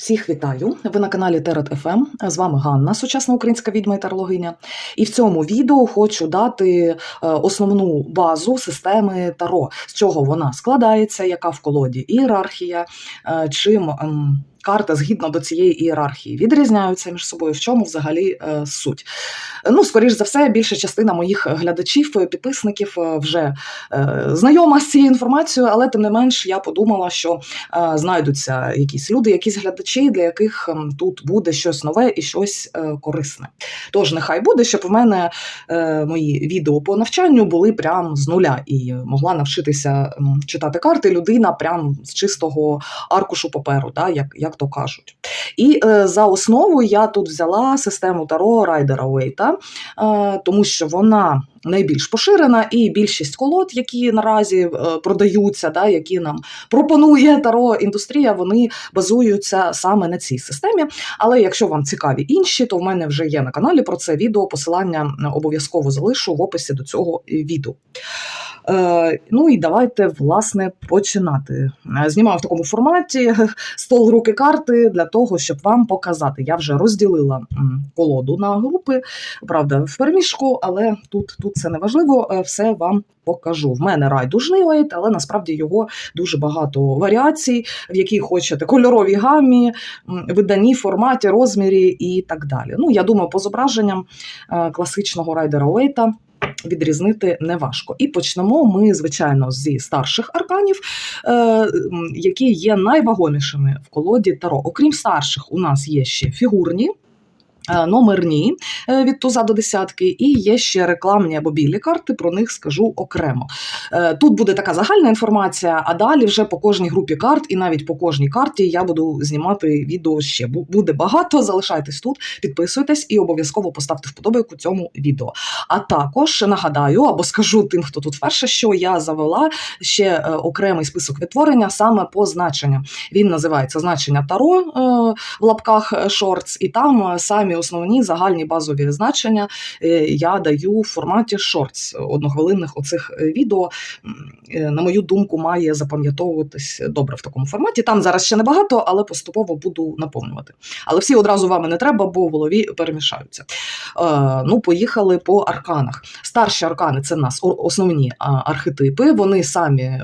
Всіх вітаю! Ви на каналі Терет ФМ. З вами Ганна, сучасна українська відьма і тарологиня. І в цьому відео хочу дати е, основну базу системи Таро, з чого вона складається, яка в колоді ієрархія, е, чим ем, карти згідно до цієї ієрархії відрізняються між собою, в чому взагалі е, суть. Ну, скоріш за все, більша частина моїх глядачів, е, підписників е, вже знайома з цією інформацією, але тим не менш я подумала, що знайдуться якісь люди, якісь глядачі, для яких тут буде щось нове і щось корисне. Тож нехай буде, щоб в мене мої відео по навчанню були прям з нуля і могла навчитися читати карти людина прям з чистого аркушу паперу, да, як, як то кажуть. І е, за основу я тут взяла систему Таро Райдера Уейта, е, тому що вона найбільш поширена, і більшість колод, які наразі е, продаються, да, які нам пропонує таро індустрія, вони базуються саме на цій системі. Але якщо вам цікаві інші, то в мене вже є на каналі про це відео. Посилання е, обов'язково залишу в описі до цього відео. Е, ну і давайте власне починати. Знімаю в такому форматі стол руки карти для того, щоб вам показати. Я вже розділила колоду на групи, правда, в переміжку, але тут, тут це не важливо, е, все вам покажу. В мене райдужний лейт, але насправді його дуже багато варіацій, в якій хочете кольорові гамі, м, видані форматі, розмірі і так далі. Ну, я думаю, по зображенням е, класичного райдера Уейта відрізнити неважко. І почнемо ми, звичайно, зі старших арканів, е, які є найвагомішими в колоді Таро. Окрім старших, у нас є ще фігурні. Е, Номерні е, від туза до десятки, і є ще рекламні або білі карти, про них скажу окремо. Е, Тут буде така загальна інформація, а далі вже по кожній групі карт, і навіть по кожній карті я буду знімати відео ще. Буде багато. Залишайтесь тут, підписуйтесь і обов'язково поставте вподобайку цьому відео. А також нагадаю або скажу тим, хто тут вперше, що я завела ще окремий список відтворення саме по значенням. Він називається значення Таро в лапках Shorts, і там самі основні загальні базові значення е, я даю в форматі Shorts, однохвилинних оцих е, відео. Е, На мою думку, має запам'ятовуватись добре в такому форматі. Там зараз ще небагато, але поступово буду наповнювати. Але всі одразу вами не треба, бо в голові перемішаються. Ну, поїхали по арканах. Старші аркани це в нас основні архетипи. Вони самі.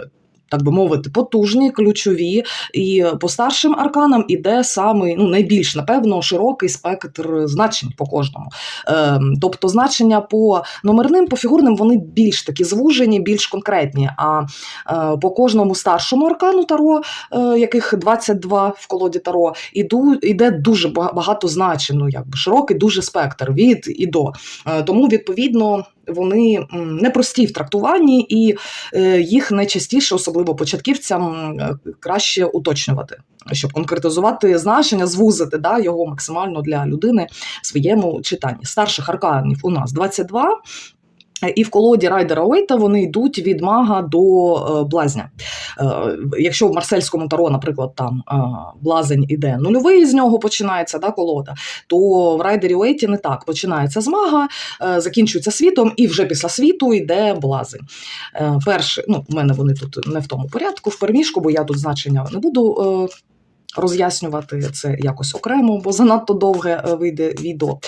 Так би мовити, потужні, ключові, і по старшим арканам іде саме ну, найбільш, напевно, широкий спектр значень по кожному. Ем, тобто значення по номерним, по фігурним вони більш такі звужені, більш конкретні. А е, по кожному старшому аркану Таро, е, яких 22 в колоді Таро, іду, іде дуже багато значень, ну, якби широкий дуже спектр від і до. Е, Тому, відповідно, вони непрості в трактуванні, і е, їх найчастіше, особливо початківцям, е, краще уточнювати, щоб конкретизувати значення, звузити да, його максимально для людини в своєму читанні. Старших арканів у нас 22. Е, І в колоді Райдера Уейта вони йдуть від мага до е, блазня. Е, якщо в марсельському таро, наприклад, там блазень іде нульовий, з нього починається да, колода, то в Райдері Уейті не так. Починається з мага, закінчується світом, і вже після світу йде блазень. Перший, ну, в мене вони тут не в тому порядку, в переміжку, бо я тут значення не буду. Роз'яснювати це якось окремо, бо занадто довге вийде відео.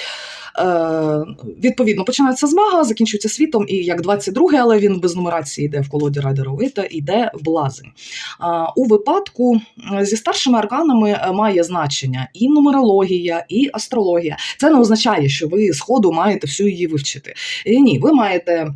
Е, відповідно, починається змага, закінчується світом, і як 22-й, але він без нумерації йде в колоді Райдера йде блазень. А, у випадку е, зі старшими арканами е, має значення і нумерологія, і астрологія. Це не означає, що ви з ходу маєте всю її вивчити. І ні, ви маєте.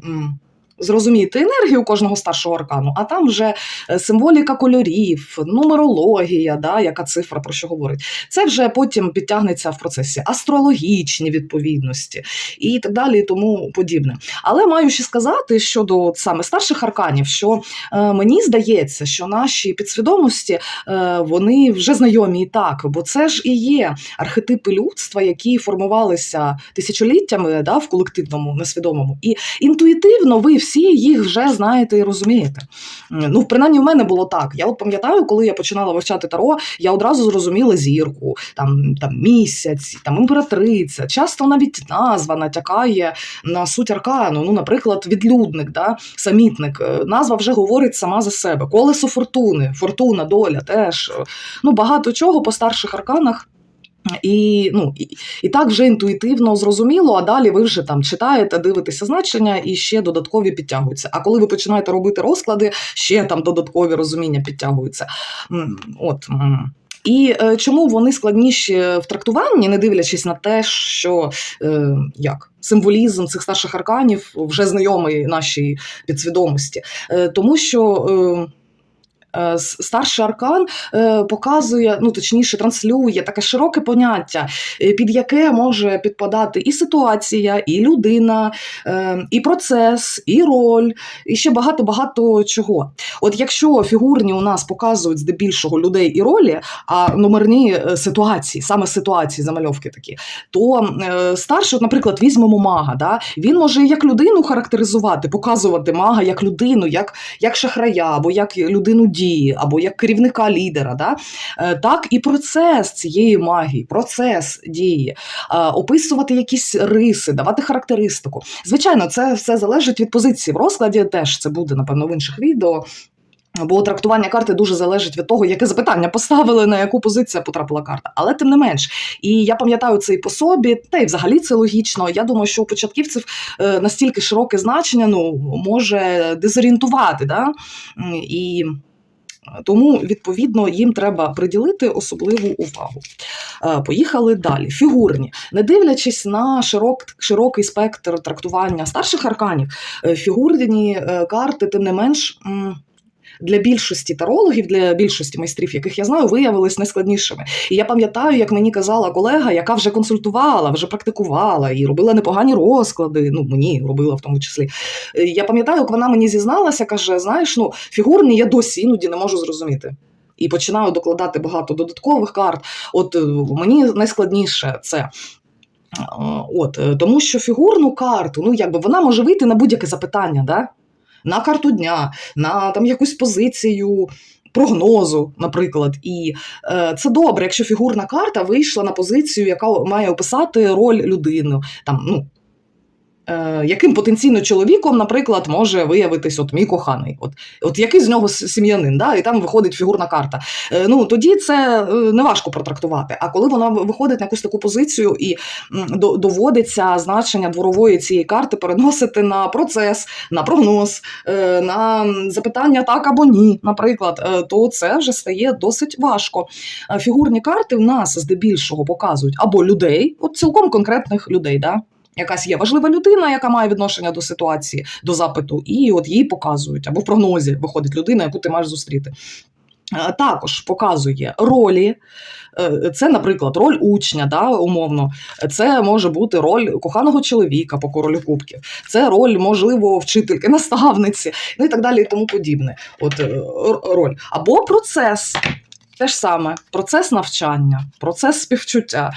Зрозуміти енергію кожного старшого аркану, а там вже е, символіка кольорів, нумерологія, да, яка цифра про що говорить. Це вже потім підтягнеться в процесі астрологічні відповідності і так далі, і тому подібне. Але маю ще сказати щодо саме старших арканів, що е, мені здається, що наші підсвідомості е, вони вже знайомі і так, бо це ж і є архетипи людства, які формувалися тисячоліттями да, в колективному несвідомому. І інтуїтивно ви всі всі їх вже знаєте і розумієте. Ну, принаймні, в мене було так. Я от пам'ятаю, коли я починала вивчати таро, я одразу зрозуміла зірку, там, там місяць, там імператриця. Часто навіть назва натякає на суть аркану. Ну, наприклад, відлюдник, да? самітник. Е, Назва вже говорить сама за себе. Колесо фортуни, фортуна, доля теж. Ну, багато чого по старших арканах. І, ну, і, і так вже інтуїтивно зрозуміло, а далі ви вже там читаєте, дивитеся значення і ще додаткові підтягуються. А коли ви починаєте робити розклади, ще там додаткові розуміння підтягуються. От. І е, чому вони складніші в трактуванні, не дивлячись на те, що е, як символізм цих старших арканів вже знайомий нашій підсвідомості, е, тому що. Е, Старший аркан е, показує, ну точніше, транслює таке широке поняття, е, під яке може підпадати і ситуація, і людина, е, і процес, і роль, і ще багато-багато чого. От якщо фігурні у нас показують здебільшого людей і ролі, а номерні е, ситуації, саме ситуації, замальовки такі, то е, старший, от, наприклад, візьмемо мага. Да? Він може як людину характеризувати, показувати мага як людину, як, як шахрая, або як людину дії, або як керівника лідера. Да? Е, так і процес цієї магії, процес дії, е, описувати якісь риси, давати характеристику. Звичайно, це все залежить від позиції в розкладі. Теж це буде, напевно, в інших відео. Бо трактування карти дуже залежить від того, яке запитання поставили, на яку позицію потрапила карта. Але тим не менш, і я пам'ятаю це і по собі, та й взагалі це логічно. Я думаю, що у початківців е, настільки широке значення ну, може дезорієнтувати. Да? І тому, відповідно, їм треба приділити особливу увагу. Е, Поїхали далі. Фігурні. Не дивлячись на широк, широкий спектр трактування старших арканів, е, фігурні е, карти, тим не менш. Для більшості тарологів, для більшості майстрів, яких я знаю, виявились найскладнішими. І я пам'ятаю, як мені казала колега, яка вже консультувала, вже практикувала і робила непогані розклади. Ну мені робила в тому числі. Е, Я пам'ятаю, як вона мені зізналася, каже: знаєш, ну фігурні я досі іноді не можу зрозуміти. І починаю докладати багато додаткових карт. От е, мені найскладніше це. е, От, тому що фігурну карту, ну якби вона може вийти на будь-яке запитання, да? На карту дня, на там якусь позицію. Прогнозу, наприклад, і е, це добре, якщо фігурна карта вийшла на позицію, яка має описати роль людини. Там, ну, яким потенційно чоловіком, наприклад, може виявитись от мій коханий. От, от який з нього сім'янин, да? і там виходить фігурна карта. Е, ну, тоді це е, неважко протрактувати. А коли вона виходить на якусь таку позицію і доводиться значення дворової цієї карти переносити на процес, на прогноз, е, на запитання так або ні, наприклад, е, то це вже стає досить важко. Е, Фігурні карти в нас здебільшого показують або людей, от цілком конкретних людей. Да? Якась є важлива людина, яка має відношення до ситуації, до запиту, і от її показують, або в прогнозі виходить людина, яку ти маєш зустріти. Е, Також показує ролі. Е, Це, наприклад, роль учня, да, умовно. Це може бути роль коханого чоловіка по королю кубків. Це роль, можливо, вчительки, наставниці, ну і так далі, і тому подібне. От е, роль. Або процес. Те ж саме: процес навчання, процес співчуття.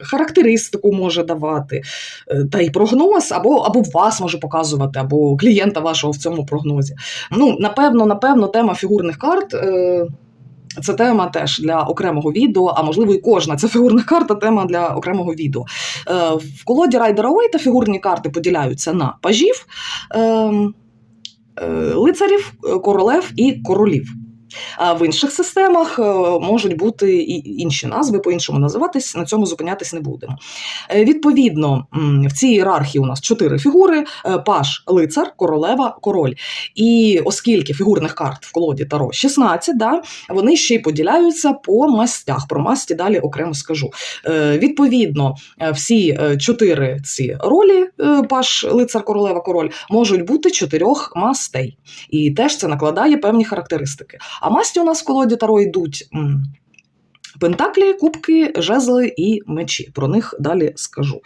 Характеристику може давати, е, та й прогноз, або, або вас може показувати, або клієнта вашого в цьому прогнозі. Ну, напевно, напевно, тема фігурних карт. Е, це тема теж для окремого відео, а можливо, і кожна ця фігурна карта тема для окремого відео. Е, в колоді Райдера Уейта фігурні карти поділяються на пажів, е, е, лицарів, королев і королів. А в інших системах е, можуть бути і інші назви, по-іншому називатись, на цьому зупинятись не будемо. Е, Відповідно, в цій ієрархії у нас чотири фігури: е, паж, лицар, королева, король. І оскільки фігурних карт в колоді Таро 16, да, вони ще й поділяються по мастях. Про масті далі окремо скажу. Відповідно, всі чотири ці ролі, паж, лицар, королева, король, можуть бути чотирьох мастей. І теж це накладає певні характеристики. А масті у нас в колоді Таро йдуть. Пентаклі, кубки, жезли і мечі. Про них далі скажу.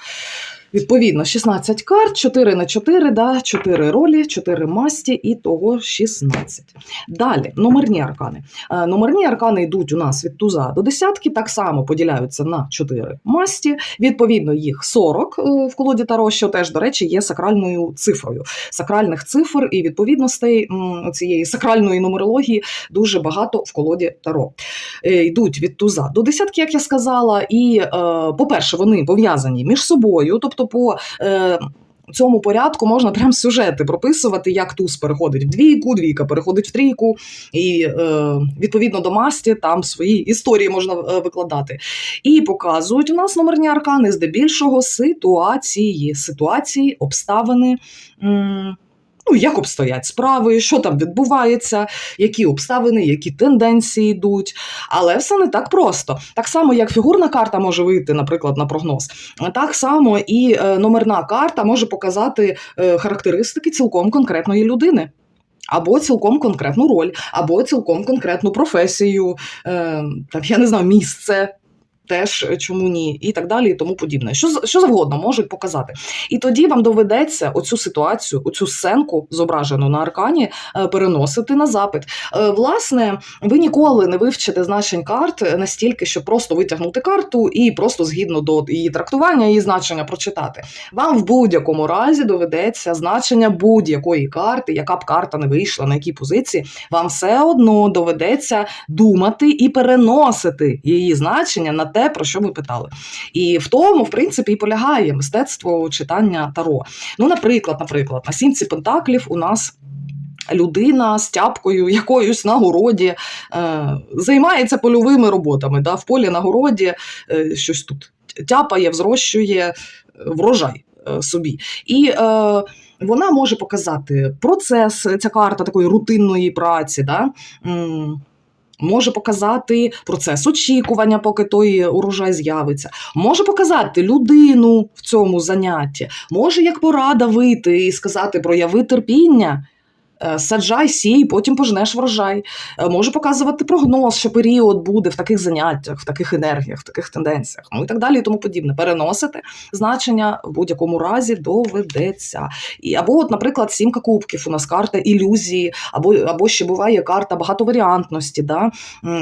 Відповідно, 16 карт, 4 на 4, да, 4 ролі, 4 масті і того 16. Далі, номерні аркани. Е, Номерні аркани йдуть у нас від туза до десятки, так само поділяються на 4 масті. Відповідно, їх 40 е, в колоді Таро, що теж, до речі, є сакральною цифрою. Сакральних цифр і відповідностей цієї сакральної нумерології дуже багато в колоді Таро. Е, Йдуть від туза до десятки, як я сказала, і, по-перше, вони пов'язані між собою, тобто по. Е, Цьому порядку можна прям сюжети прописувати, як туз переходить в двійку, двійка переходить в трійку, і е, відповідно до масті там свої історії можна е, викладати. І показують у нас номерні аркани здебільшого ситуації, ситуації, обставини. м, Ну, як обстоять справи, що там відбувається, які обставини, які тенденції йдуть. Але все не так просто. Так само, як фігурна карта може вийти, наприклад, на прогноз, так само і е, номерна карта може показати е, характеристики цілком конкретної людини. Або цілком конкретну роль, або цілком конкретну професію, е, там, я не знаю, місце. Теж е, чому ні, і так далі, і тому подібне. Що, що завгодно можуть показати. І тоді вам доведеться оцю ситуацію, оцю сценку, зображену на аркані, е, переносити на запит. Е, Власне, ви ніколи не вивчите значень карт настільки, щоб просто витягнути карту і просто згідно до її трактування, її значення прочитати. Вам в будь-якому разі доведеться значення будь-якої карти, яка б карта не вийшла, на якій позиції, вам все одно доведеться думати і переносити її значення на те, про що ви питали. І в тому, в принципі, і полягає мистецтво читання таро. Ну, наприклад, наприклад, на сімці пентаклів у нас. Людина з тяпкою якоюсь на городі е, займається польовими роботами. Да, в полі на городі е, щось тут тяпає, взрощує е, врожай е, собі. І е, вона може показати процес, ця карта такої рутинної праці. Да? Може показати процес очікування, поки той урожай з'явиться. Може показати людину в цьому занятті. Може як порада вийти і сказати прояви терпіння. Е, Саджай, сій, потім пожнеш врожай. Е, Може показувати прогноз, що період буде в таких заняттях, в таких енергіях, в таких тенденціях, ну і так далі, і тому подібне. Переносити значення в будь-якому разі доведеться. І або, от, наприклад, сімка кубків у нас карта ілюзії, або, або ще буває карта багатоваріантності, да?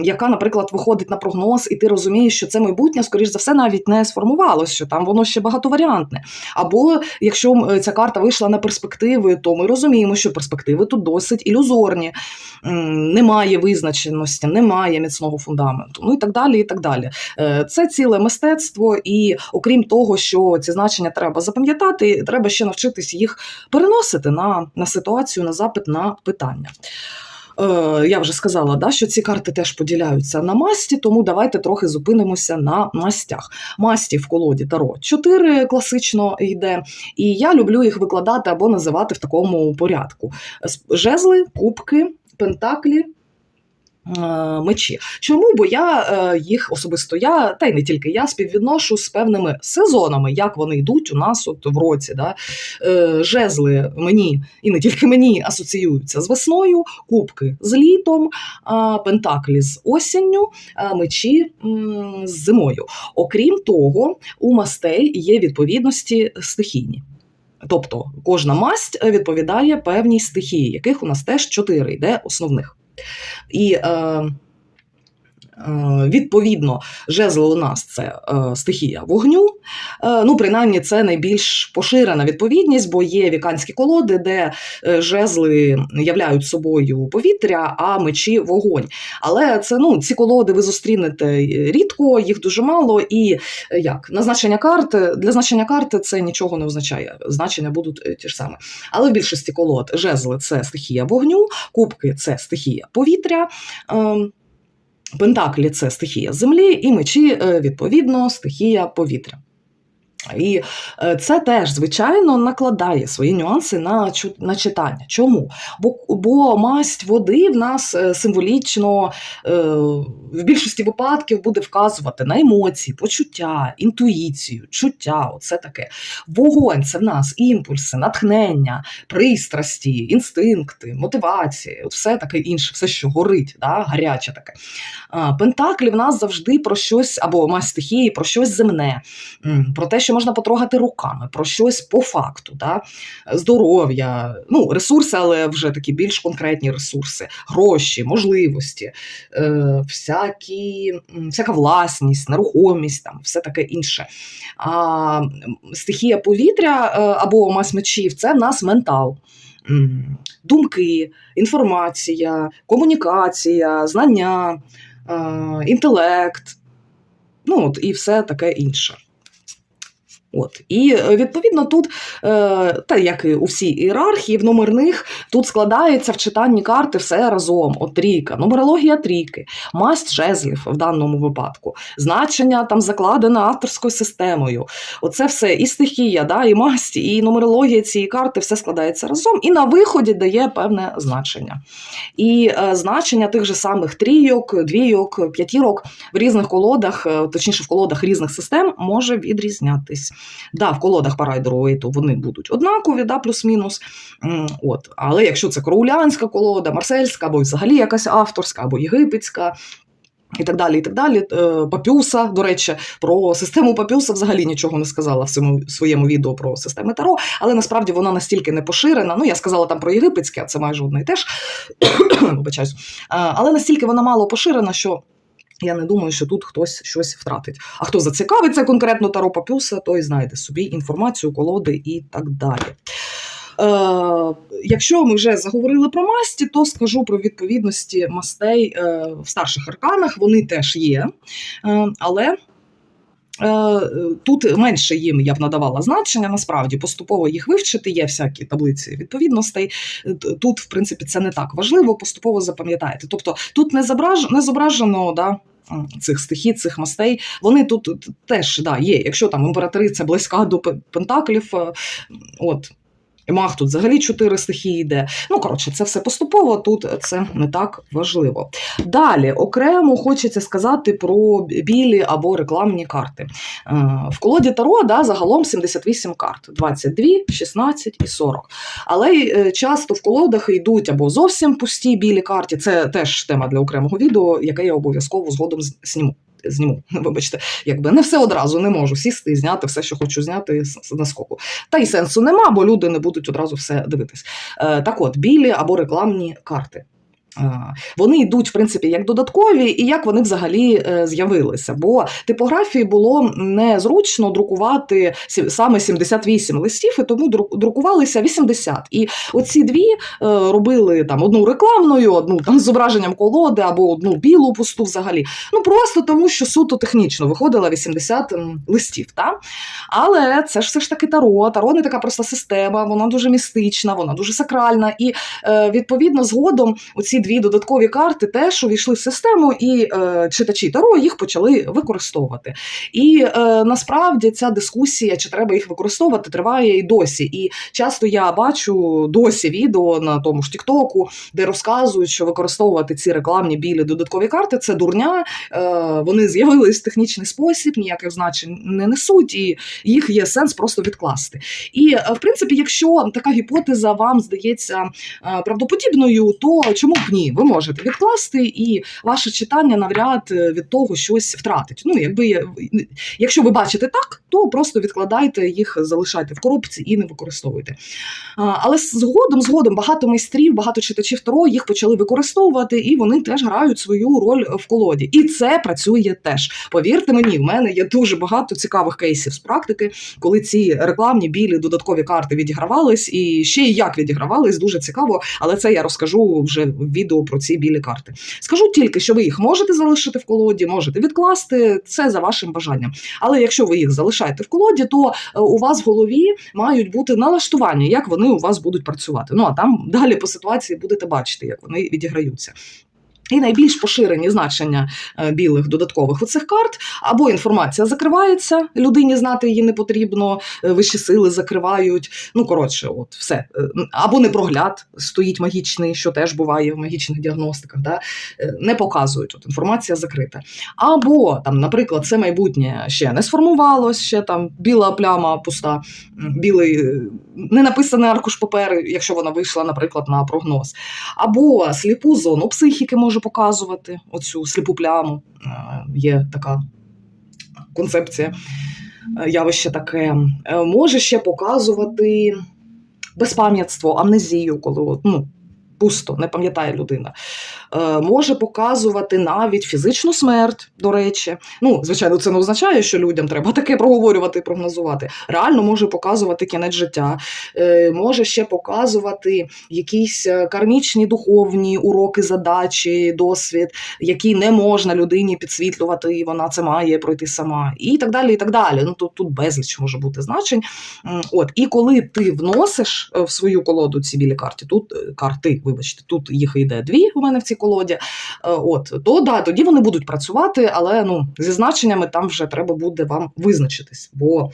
яка, наприклад, виходить на прогноз, і ти розумієш, що це майбутнє, скоріш за все, навіть не сформувалося, що там воно ще багатоваріантне. Або якщо ця карта вийшла на перспективи, то ми розуміємо, що перспективи тут досить ілюзорні, немає визначеності, немає міцного фундаменту. Ну і так далі. і так далі. Е, Це ціле мистецтво, і окрім того, що ці значення треба запам'ятати, треба ще навчитись їх переносити на, на ситуацію, на запит, на питання. Е, Я вже сказала, да, що ці карти теж поділяються на масті, тому давайте трохи зупинимося на мастях. Масті в колоді Таро 4 класично йде, і я люблю їх викладати або називати в такому порядку: жезли, кубки, пентаклі. Е, Мечі. Чому? Бо я е, їх особисто я, та й не тільки я, співвідношу з певними сезонами, як вони йдуть у нас от в році. Да? Е, жезли мені і не тільки мені асоціюються з весною, кубки з літом, пентаклі з осінню, мечі з зимою. Окрім того, у мастей є відповідності стихійні. Тобто кожна масть відповідає певній стихії, яких у нас теж чотири йде основних. І е, е, відповідно, жезл у нас це е, стихія вогню. Е, ну, принаймні, це найбільш поширена відповідність, бо є віканські колоди, де е, жезли являють собою повітря, а мечі вогонь. Але це ну, ці колоди ви зустрінете рідко, їх дуже мало. І е, як назначення карти для значення карти це нічого не означає. Значення будуть е, ті ж самі. Але в більшості колод жезли це стихія вогню, кубки це стихія повітря. Пентаклі це стихія землі, і мечі, е, відповідно, стихія повітря. І е, це теж, звичайно, накладає свої нюанси на, на читання. Чому? Бо, бо масть води в нас е, символічно е, в більшості випадків буде вказувати на емоції, почуття, інтуїцію, чуття. Оце таке. Вогонь це в нас імпульси, натхнення, пристрасті, інстинкти, мотивації, от все таке інше, все, що горить, да? гаряче таке. Пентаклі в нас завжди про щось, або масть стихії, про щось земне, про те, що що можна потрогати руками, про щось по факту, да? здоров'я, ну, ресурси, але вже такі більш конкретні ресурси, гроші, можливості, е, всякі, всяка власність, нерухомість, там, все таке інше. А стихія повітря е, або мась мечів це в нас ментал. Думки, інформація, комунікація, знання, е, інтелект, ну от і все таке інше. От. І е, відповідно тут, е, та як і у всій ієрархії, в номерних тут складається в читанні карти все разом. От трійка, нумерологія трійки, масть жезлів в даному випадку, значення там закладене авторською системою. Оце все і стихія, да, і масть, і нумерологія цієї карти все складається разом, і на виході дає певне значення. І е, значення тих же самих трійок, двійок, п'ятірок в різних колодах, е, точніше в колодах різних систем, може відрізнятись. Да, в колодах Парайдерової то вони будуть однакові, да, плюс-мінус. От. Але якщо це кроулянська колода, марсельська, або взагалі якась авторська, або єгипетська. І так далі, і так далі. Е, Папюса, до речі, про систему Папюса взагалі нічого не сказала в своєму відео про системи Таро, але насправді вона настільки не поширена. Ну, я сказала там про єгипетське, а це майже одне і те ж. Вибачаюсь. Але настільки вона мало поширена, що. Я не думаю, що тут хтось щось втратить. А хто зацікавиться конкретно Таро Папюса, той знайде собі інформацію, колоди і так далі. Е, якщо ми вже заговорили про масті, то скажу про відповідності мастей е, в старших арканах. Вони теж є, е, але. Е, Тут менше їм я б надавала значення, насправді поступово їх вивчити, є всякі таблиці відповідностей. Тут, в принципі, це не так важливо, поступово запам'ятаєте. Тобто тут не зображ... не зображено да, цих стихій, цих мастей. Вони тут теж да, є. Якщо там імператриця близька до пентаклів, е, от. Мах тут взагалі чотири стихії йде. Ну, коротше, це все поступово, тут це не так важливо. Далі, окремо хочеться сказати про білі або рекламні карти. Е, В колоді Таро да, загалом 78 карт: 22, 16 і 40. Але е, часто в колодах йдуть або зовсім пусті білі карти. Це теж тема для окремого відео, яке я обов'язково згодом зніму. Зніму, вибачте, якби не все одразу не можу сісти і зняти все, що хочу зняти на скоку. Та й сенсу нема, бо люди не будуть одразу все дивитись. Е, так от, білі або рекламні карти. Вони йдуть, в принципі, як додаткові, і як вони взагалі е, з'явилися. Бо типографії було незручно друкувати саме 78 листів, і тому друкувалися 80. І оці дві е, робили там одну рекламною, одну там зображенням колоди або одну білу пусту взагалі. Ну просто тому, що суто технічно виходило 80 листів. Та? Але це ж все ж таки таро. Таро не така проста система, вона дуже містична, вона дуже сакральна. І е, відповідно згодом оці дві додаткові карти теж увійшли в систему, і е, читачі Таро їх почали використовувати. І е, насправді ця дискусія, чи треба їх використовувати, триває і досі. І часто я бачу досі відео на тому ж Тіктоку, де розказують, що використовувати ці рекламні білі додаткові карти це дурня. Е, вони з'явились в технічний спосіб, ніяких значень не несуть, і їх є сенс просто відкласти. І е, в принципі, якщо така гіпотеза вам здається е, правдоподібною, то чому б ні? Ви можете відкласти, і ваше читання навряд е, від того щось втратить. Ну, якби якщо ви бачите так, то просто відкладайте їх, залишайте в коробці і не використовуйте. Але згодом, згодом багато майстрів, багато читачів Таро їх почали використовувати, і вони теж грають свою роль в колоді. І це працює теж. Повірте мені, в мене є дуже багато цікавих кейсів з практики, коли ці рекламні білі додаткові карти відігравались, і ще й як відігравались, дуже цікаво. Але це я розкажу вже в відео про ці білі карти. Скажу тільки, що ви їх можете залишити в колоді, можете відкласти. Це за вашим бажанням. Але якщо ви їх залишаєте в колоді, то е, у вас в голові мають бути налаштування, як вони у вас будуть працювати. Ну а там далі по ситуації будете бачити, як вони відіграються. І найбільш поширені значення е, білих додаткових у цих карт або інформація закривається, людині знати її не потрібно, е, вищі сили закривають. Ну коротше, от все. Е, Або непрогляд стоїть магічний, що теж буває в магічних діагностиках. Да? Не показують. От інформація закрита. Або там, наприклад, це майбутнє ще не сформувалось, ще там біла пляма пуста, білий не написаний аркуш паперу, якщо вона вийшла, наприклад, на прогноз. Або сліпу зону психіки може показувати, оцю сліпу пляму. Е, Є така концепція. е, явище таке. Е, Може ще показувати безпам'ятство, амнезію, коли ну, пусто, не пам'ятає людина. Е, Може показувати навіть фізичну смерть, до речі. Ну, звичайно, це не означає, що людям треба таке проговорювати прогнозувати. Реально може показувати кінець життя, Е, може ще показувати якісь е, кармічні духовні уроки, задачі, досвід, які не можна людині підсвітлювати, і вона це має пройти сама, і так далі. і так далі. Ну тут, тут безліч може бути значень. От, і коли ти вносиш в свою колоду ці білі карти, тут карти, вибачте, тут їх йде дві у мене в цій колоді. е, От, то да, тоді вони будуть працювати, але ну, зі значеннями там вже треба буде вам визначитись. Бо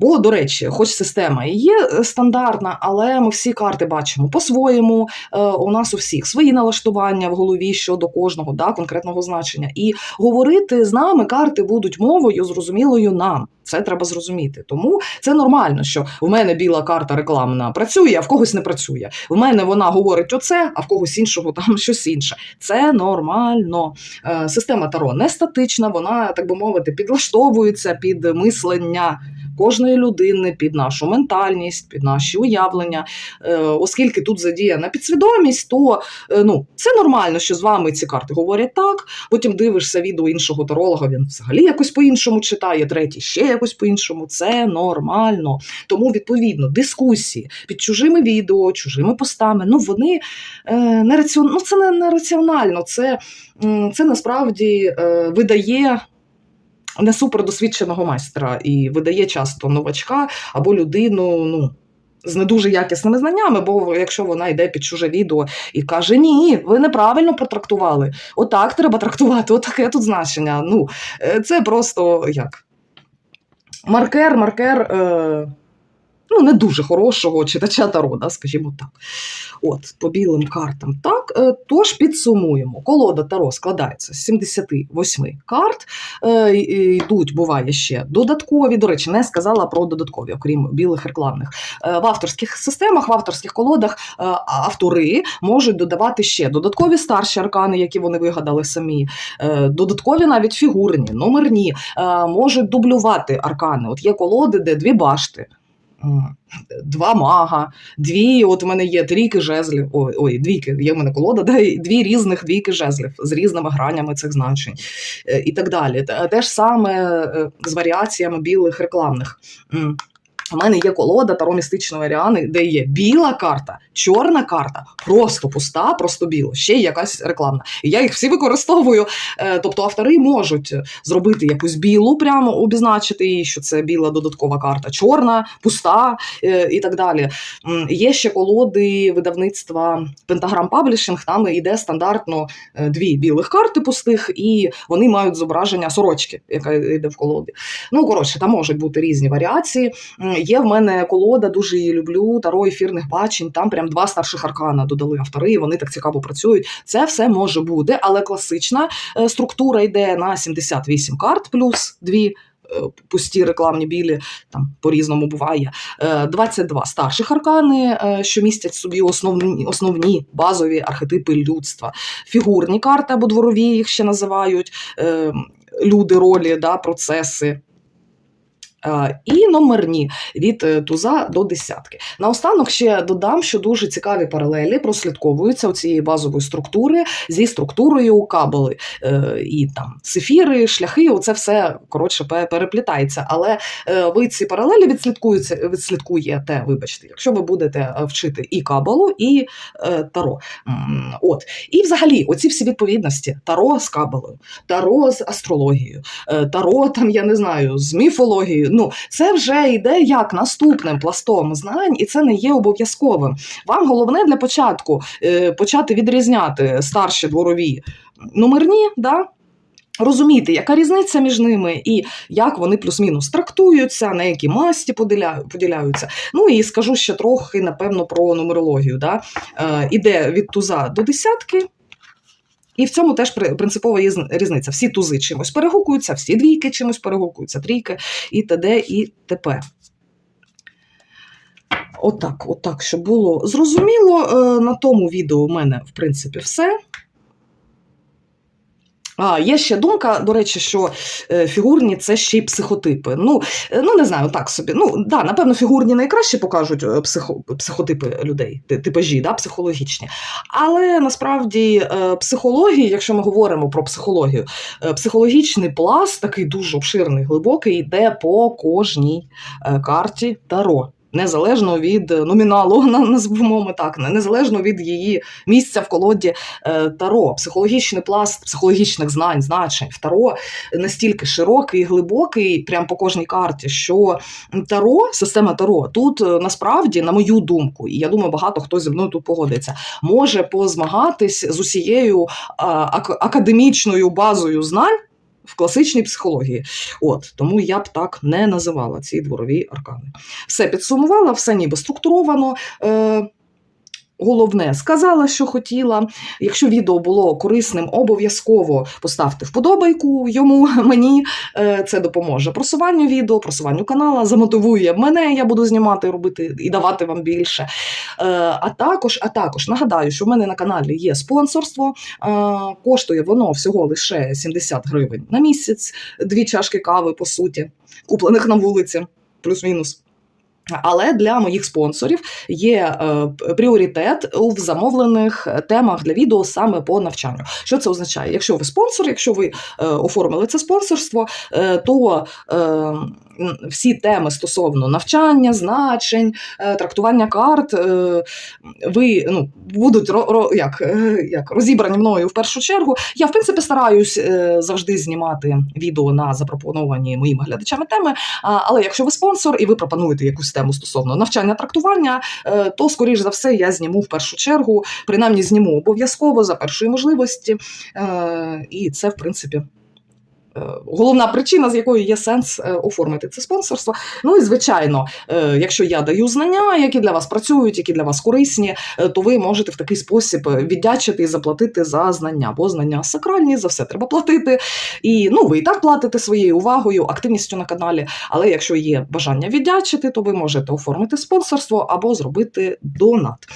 Бо, до речі, хоч система і є е, стандартна, але ми всі карти бачимо по-своєму. Е, У нас у всіх свої налаштування в голові щодо кожного да, конкретного значення. І говорити з нами карти будуть мовою зрозумілою нам. Це треба зрозуміти. Тому це нормально, що в мене біла карта рекламна працює, а в когось не працює. В мене вона говорить оце, а в когось іншого там щось інше. Це нормально. Е, Система Таро не статична, вона, так би мовити, підлаштовується під мислення кожної людини, під нашу ментальність, під наші уявлення. Е, Оскільки тут задіяна підсвідомість, то е, ну, це нормально, що з вами ці карти говорять так. Потім дивишся відео іншого таролога, він взагалі якось по-іншому читає, третій ще якось по-іншому. Це нормально. Тому, відповідно, дискусії під чужими відео, чужими постами, ну вони е, не раціон... ну, це не, раціонально, це, це насправді видає не супердосвідченого майстра і видає часто новачка або людину, ну. З не дуже якісними знаннями, бо якщо вона йде під чуже відео і каже: Ні, ви неправильно протрактували. Отак треба трактувати, отаке тут значення. Ну, е, це просто як маркер, маркер е, ну, не дуже хорошого читача Таро, да, скажімо так. От, по білим картам. Так, е, тож підсумуємо. Колода Таро складається з 78 карт. Е, Йдуть, буває ще додаткові. До речі, не сказала про додаткові, окрім білих рекламних. Е, В авторських системах, в авторських колодах автори можуть додавати ще додаткові старші аркани, які вони вигадали самі, додаткові навіть фігурні, номерні, можуть дублювати аркани. От є колоди, де дві башти. Два мага, дві, от у мене є трійки жезлів. Ой, ой, двійки, є в мене колода, де дві різних двійки жезлів з різними гранями цих значень е, і так далі. Те ж саме е, з варіаціями білих рекламних. У мене є колода Таро містичної Аріани, де є біла карта, чорна карта, просто пуста, просто біло, ще якась рекламна. І я їх всі використовую. Е, Тобто автори можуть зробити якусь білу, прямо обізначити її, що це біла додаткова карта, чорна, пуста е, і так далі. Є ще колоди видавництва Pentagram Publishing, там йде стандартно е, дві білих карти пустих, і вони мають зображення сорочки, яка йде в колоді. Ну, коротше, там можуть бути різні варіації. Є в мене колода, дуже її люблю, таро ефірних бачень. Там прям два старших аркана додали автори, і вони так цікаво працюють. Це все може бути, але класична е, структура йде на 78 карт плюс дві. е, Пусті рекламні білі, там по-різному буває. Е, 22 старших аркани, е, що містять собі основні, основні базові архетипи людства. Фігурні карти або дворові їх ще називають, е, люди, ролі, да, процеси. Е, І номерні від е, туза до десятки. Наостанок ще додам, що дуже цікаві паралелі прослідковуються у цієї базової структури зі структурою кабели. Е, І там цифіри, шляхи, оце все коротше переплітається. Але ви ці паралелі відслідкуєте, відслідкуєте, вибачте, якщо ви будете вчити і кабелу, і таро. От. І взагалі, оці всі відповідності: таро з кабелою, таро з астрологією, таро, там, я не знаю, з міфологією. Ну, це вже йде як наступним пластом знань, і це не є обов'язковим. Вам головне для початку е, почати відрізняти старші дворові номерні, да? Розуміти, яка різниця між ними, і як вони плюс-мінус трактуються, на які масті поділя- поділяються. Ну і скажу ще трохи, напевно, про нумерологію. Да? Е, іде від туза до десятки. І в цьому теж принципова різниця. Всі тузи чимось перегукуються, всі двійки чимось перегукуються, трійки і т.д. і т.п. Отак, отак, щоб було зрозуміло. Е, На тому відео у мене, в принципі, все. А, є ще думка, до речі, що е, фігурні це ще й психотипи. Ну, е, ну не знаю, так собі. Ну, да, напевно, фігурні найкраще покажуть е, психо, психотипи людей, ти- типажі, да, психологічні. Але насправді психології, якщо ми говоримо про психологію, психологічний пласт, такий дуже обширний, глибокий, йде по кожній карті Таро. Незалежно від е, номіналу, на- назвемо ми так, незалежно від її місця в колоді е, Таро. Психологічний пласт психологічних знань, значень в Таро настільки широкий і глибокий, прямо по кожній карті, що Таро, система Таро, тут е, насправді, на мою думку, і я думаю, багато хто зі мною тут погодиться, може позмагатись з усією академічною базою знань. В класичній психології, от тому я б так не називала ці дворові аркани. Все підсумувала, все ніби структуровано. Е, Головне, сказала, що хотіла. Якщо відео було корисним, обов'язково поставте вподобайку йому, мені. Е, Це допоможе просуванню відео, просуванню канала, замотивує мене, я буду знімати, робити і давати вам більше. Е, А також, а також нагадаю, що в мене на каналі є спонсорство. Е, Коштує воно всього лише 70 гривень на місяць, дві чашки кави, по суті, куплених на вулиці, плюс-мінус. Але для моїх спонсорів є е, пріоритет у замовлених темах для відео саме по навчанню. Що це означає? Якщо ви спонсор, якщо ви е, оформили це спонсорство, е, то всі теми стосовно навчання, значень, трактування карт, ви ну, будуть як, як розібрані мною в першу чергу. Я в принципі стараюсь завжди знімати відео на запропоновані моїми глядачами теми. Але якщо ви спонсор і ви пропонуєте якусь тему стосовно навчання трактування, е, то скоріш за все я зніму в першу чергу, принаймні зніму обов'язково за першої можливості. Е, І це в принципі. Е, Головна причина, з якої є сенс е, оформити це спонсорство. Ну і звичайно, е, якщо я даю знання, які для вас працюють, які для вас корисні, то ви можете в такий спосіб віддячити і заплатити за знання, бо знання сакральні, за все треба платити. І ну, ви і так платите своєю увагою, активністю на каналі. Але якщо є бажання віддячити, то ви можете оформити спонсорство або зробити донат.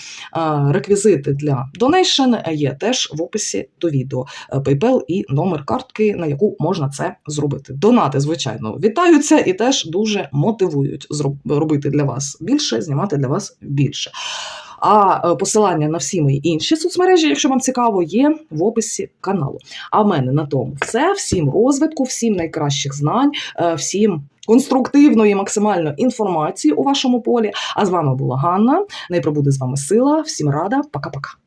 Реквізити для донейшн є теж в описі до відео. PayPal і номер картки, на яку можна це зробити. Донати, звичайно, вітаються і теж дуже мотивують робити для вас більше, знімати для вас більше. А е, посилання на всі мої інші соцмережі, якщо вам цікаво, є в описі каналу. А в мене на тому все. Всім розвитку, всім найкращих знань, е, всім конструктивної максимально інформації у вашому полі. А з вами була Ганна. Найпробуде з вами сила. Всім рада. Пока-пока.